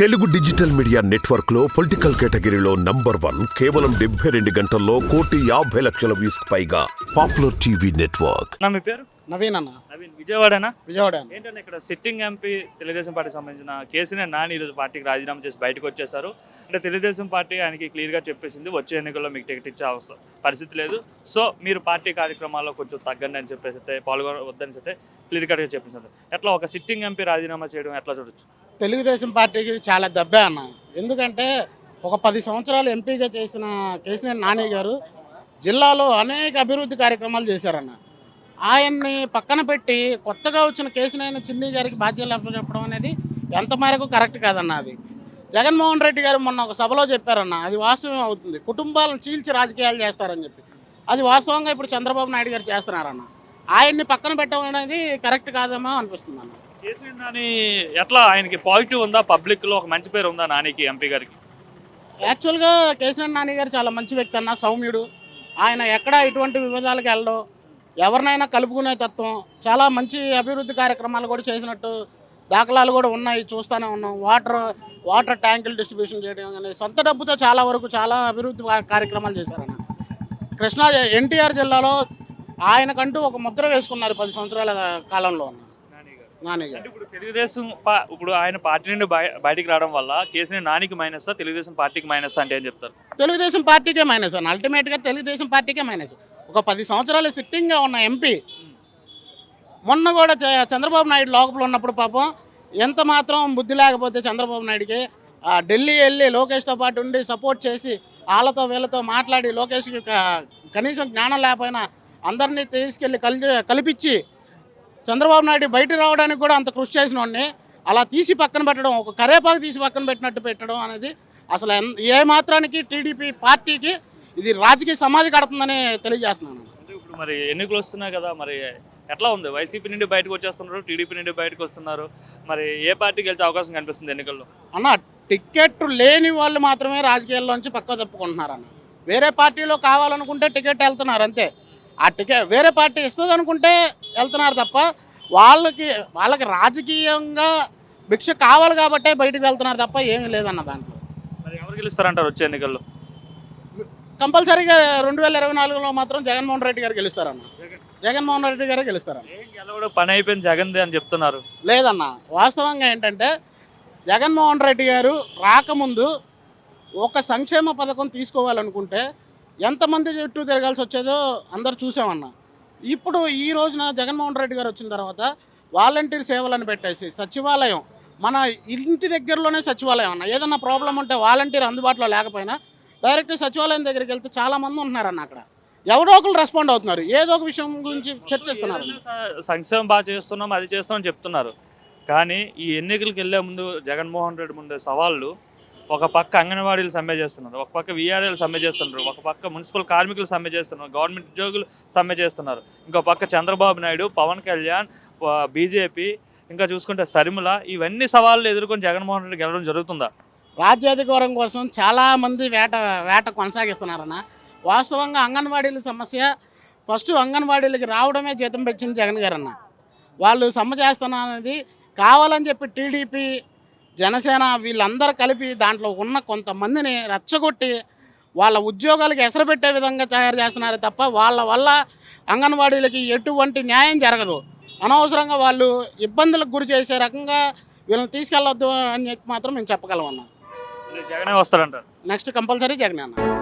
Telugu digital media నెట్వర్క్లో political కేటగిరీలో number one కేవలం డెబ్బై రెండు గంటల్లో కోటి యాభై లక్షల వ్యూస్ పైగా పాపులర్ టీవీ నెట్వర్క్. నా మీ పేరు? నవీన్ అన్న. నవీన్ విజయవాడనా? విజయవాడ. ఏంటంటే ఇక్కడ సిట్టింగ్ ఎంపీ తెలుగుదేశం పార్టీకి సంబంధించిన కేసీఆర్ నాని ఈరోజు పార్టీకి రాజీనామా చేసి బయటకు వచ్చేసారు అంటే తెలుగుదేశం పార్టీ ఆయనకి క్లియర్గా చెప్పేసింది వచ్చే ఎన్నికల్లో మీకు టికెట్ ఇచ్చే అవసరం పరిస్థితి లేదు. సో మీరు పార్టీ కార్యక్రమాల్లో కొంచెం తగ్గండి అని చెప్పేసి అయితే పాల్గొనవద్దని అయితే క్లియర్ కట్గా చెప్పేసింది. ఎట్లా ఒక సిట్టింగ్ ఎంపీ రాజీనామా చేయడం ఎట్లా చూడొచ్చు? తెలుగుదేశం పార్టీకి చాలా దెబ్బే అన్న. ఎందుకంటే ఒక పది సంవత్సరాలు ఎంపీగా చేసిన కేసీఆర్ నాని గారు జిల్లాలో అనేక అభివృద్ధి కార్యక్రమాలు చేశారన్న. ఆయన్ని పక్కన పెట్టి కొత్తగా వచ్చిన కేసీఆర్ చిన్ని గారికి బాధ్యతలు చెప్పడం అనేది ఎంత మేరకు కరెక్ట్ కాదన్న అది. జగన్మోహన్ రెడ్డి గారు మొన్న ఒక సభలో చెప్పారన్న అది వాస్తవం అవుతుంది. కుటుంబాలను చీల్చి రాజకీయాలు చేస్తారని చెప్పి. అది వాస్తవంగా ఇప్పుడు చంద్రబాబు నాయుడు గారు చేస్తున్నారన్న. ఆయన్ని పక్కన పెట్టడం అనేది కరెక్ట్ కాదేమో అనిపిస్తుంది అన్న నాని ఎట్లా? ఆయనకి పాజిటివ్ ఉందా? పబ్లిక్లో ఒక మంచి పేరు ఉందా నానికి ఎంపీ గారికి? యాక్చువల్గా కేసీఆర్ నాని గారు చాలా మంచి వ్యక్తి అన్న సౌమ్యుడు. ఆయన ఎక్కడ ఎటువంటి వివాదాలకు వెళ్ళడు. ఎవరినైనా కలుపుకునే తత్వం. చాలా మంచి అభివృద్ధి కార్యక్రమాలు కూడా చేసినట్టు దాఖలాలు కూడా ఉన్నాయి చూస్తూనే ఉన్నాం. వాటర్ వాటర్ ట్యాంకులు డిస్ట్రిబ్యూషన్ చేయడం కానీ సొంత డబ్బుతో చాలా వరకు చాలా అభివృద్ధి కార్యక్రమాలు చేశారన్న కృష్ణా ఎన్టీఆర్ జిల్లాలో ఆయనకంటూ ఒక ముద్ర వేసుకున్నారు పది సంవత్సరాల కాలంలో ఇప్పుడు తెలుగుదేశం ఇప్పుడు ఆయన పార్టీ నుండి బయ- బయటికి రావడం వల్ల కేసీఆర్ నానికి మైనస్ తెలుగుదేశం పార్టీకి మైనస్ అంటే ఏం చెప్తారు? తెలుగుదేశం పార్టీకే మైనస్ అన్న. అల్టిమేట్గా తెలుగుదేశం పార్టీకే మైనస్ ఒక పది సంవత్సరాలు సిట్టింగ్గా ఉన్న ఎంపీ మొన్న కూడా చ- చంద్రబాబు నాయుడు లోపల ఉన్నప్పుడు పాపం ఎంత మాత్రం బుద్ధి లేకపోతే చంద్రబాబు నాయుడుకి ఢిల్లీ వెళ్ళి లోకేష్తో పాటు ఉండి సపోర్ట్ చేసి వాళ్ళతో వీళ్ళతో మాట్లాడి లోకేష్కి కనీసం జ్ఞానం లేకపోయినా అందరినీ తీసుకెళ్ళి కలిసి కల్పించి చంద్రబాబు నాయుడు బయట రావడానికి కూడా అంత కృషి చేసిన అలా తీసి పక్కన పెట్టడం ఒక కరేపాకు తీసి పక్కన పెట్టినట్టు పెట్టడం అనేది అసలు ఏ మాత్రానికి టీడీపీ పార్టీకి ఇది రాజకీయ సమాధి కడుతుందని తెలియజేస్తున్నాను. మరి ఎన్నికలు వస్తున్నాయి కదా మరి ఎట్లా ఉంది? వైసీపీ నుండి బయటకు వచ్చేస్తున్నారు టీడీపీ నుండి బయటకు వస్తున్నారు. మరి ఏ పార్టీ గెలిచే అవకాశం కనిపిస్తుంది ఎన్నికల్లో? అన్న టికెట్ లేని వాళ్ళు మాత్రమే రాజకీయాల్లోంచి పక్క తప్పుకుంటున్నారు అన్న. వేరే పార్టీలో కావాలనుకుంటే టికెట్ వెళ్తున్నారు అంతే. ఆ టికెట్ వేరే పార్టీ ఇస్తుంది అనుకుంటే వెళ్తున్నారు తప్ప వాళ్ళకి వాళ్ళకి రాజకీయంగా భిక్ష కావాలి కాబట్టే బయటకు వెళ్తున్నారు తప్ప ఏమీ లేదన్న దాంట్లో. మరి ఎవరు గెలుస్తారంటారు వచ్చే ఎన్నికల్లో? కంపల్సరీగా రెండు వేల ఇరవై నాలుగులో మాత్రం జగన్మోహన్ రెడ్డి గారు గెలుస్తారన్న. జగన్మోహన్ రెడ్డి గారే గెలుస్తారన్న. గెలవడం? పని అయిపోయింది జగన్ది అని చెప్తున్నారు. లేదన్న. వాస్తవంగా ఏంటంటే జగన్మోహన్ రెడ్డి గారు రాకముందు ఒక సంక్షేమ పథకం తీసుకోవాలనుకుంటే ఎంతమంది చుట్టూ తిరగాల్సి వచ్చేదో అందరు చూసామన్న. ఇప్పుడు ఈ రోజున జగన్మోహన్ రెడ్డి గారు వచ్చిన తర్వాత వాలంటీర్ సేవలను పెట్టేసి సచివాలయం మన ఇంటి దగ్గరలోనే సచివాలయం అన్న. ఏదన్నా ప్రాబ్లం ఉంటే వాలంటీర్ అందుబాటులో లేకపోయినా డైరెక్ట్ సచివాలయం దగ్గరికి వెళ్తే చాలామంది ఉంటున్నారన్న అక్కడ. ఎవరో ఒకరు రెస్పాండ్ అవుతున్నారు. ఏదో ఒక విషయం గురించి చర్చిస్తున్నారు. సంక్షేమం బాగా చేస్తున్నాం అది చేస్తున్నాం చెప్తున్నారు. కానీ ఈ ఎన్నికలకు వెళ్ళే ముందు జగన్మోహన్ రెడ్డి ముందు సవాళ్ళు ఒక పక్క అంగన్వాడీలు సమ్మె చేస్తున్నారు ఒక పక్క విఆర్ఏలు సమ్మె చేస్తున్నారు ఒక పక్క మున్సిపల్ కార్మికులు సమ్మె చేస్తున్నారు గవర్నమెంట్ ఉద్యోగులు సమ్మె చేస్తున్నారు. ఇంకో పక్క చంద్రబాబు నాయుడు పవన్ కళ్యాణ్ బీజేపీ ఇంకా చూసుకుంటే సరిముల ఇవన్నీ సవాళ్ళు ఎదుర్కొని జగన్మోహన్ రెడ్డి గెలవడం జరుగుతుందా? రాజ్యాధికారం కోసం చాలామంది వేట వేట కొనసాగిస్తున్నారన్న. వాస్తవంగా అంగన్వాడీల సమస్య ఫస్ట్ అంగన్వాడీలకి రావడమే జీతం పెట్టింది జగన్ గారన్న. వాళ్ళు సమ్మె చేస్తున్నది కావాలని చెప్పి టీడీపీ జనసేన వీళ్ళందరూ కలిపి దాంట్లో ఉన్న కొంతమందిని రెచ్చగొట్టి వాళ్ళ ఉద్యోగాలకు ఎసరబెట్టే విధంగా తయారు చేస్తున్నారు తప్ప వాళ్ళ వల్ల అంగన్వాడీలకి ఎటువంటి న్యాయం జరగదు. అనవసరంగా వాళ్ళు ఇబ్బందులకు గురి చేసే రకంగా వీళ్ళని తీసుకెళ్ళొద్దు అని చెప్పి మాత్రం మేము చెప్పగలం జగనే వస్తాడంటారు. నెక్స్ట్ కంపల్సరీ జగనే అన్న.